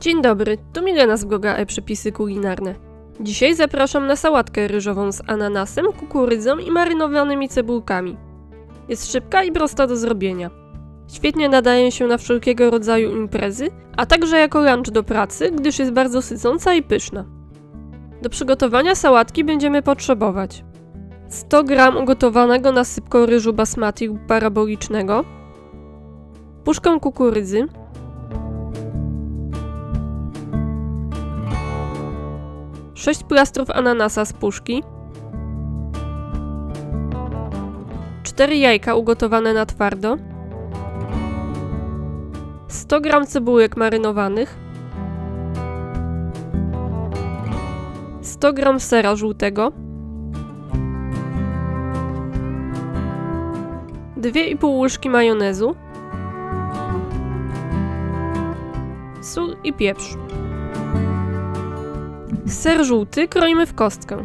Dzień dobry, tu Milena z bloga e-przepisy kulinarne. Dzisiaj zapraszam na sałatkę ryżową z ananasem, kukurydzą i marynowanymi cebulkami. Jest szybka i prosta do zrobienia. Świetnie nadaje się na wszelkiego rodzaju imprezy, a także jako lunch do pracy, gdyż jest bardzo sycąca i pyszna. Do przygotowania sałatki będziemy potrzebować 100 g ugotowanego na sypko ryżu basmati parabolicznego, puszkę kukurydzy, sześć plastrów ananasa z puszki, 4 jajka ugotowane na twardo, 100 g cebulek marynowanych, 100 g sera żółtego, 2,5 łyżki majonezu, sól i pieprz. Ser żółty kroimy w kostkę.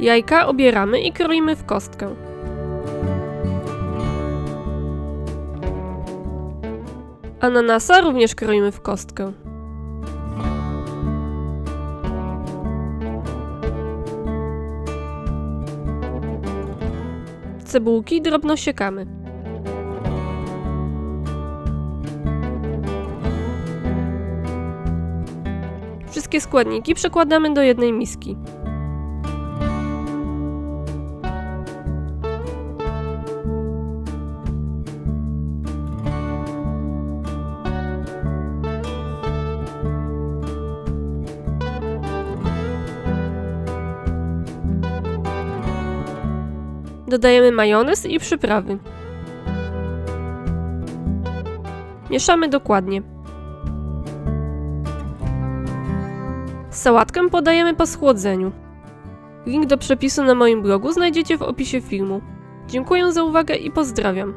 Jajka obieramy i kroimy w kostkę. Ananasa również kroimy w kostkę. Cebulki drobno siekamy. Wszystkie składniki przekładamy do jednej miski. Dodajemy majonez i przyprawy. Mieszamy dokładnie. Sałatkę podajemy po schłodzeniu. Link do przepisu na moim blogu znajdziecie w opisie filmu. Dziękuję za uwagę i pozdrawiam.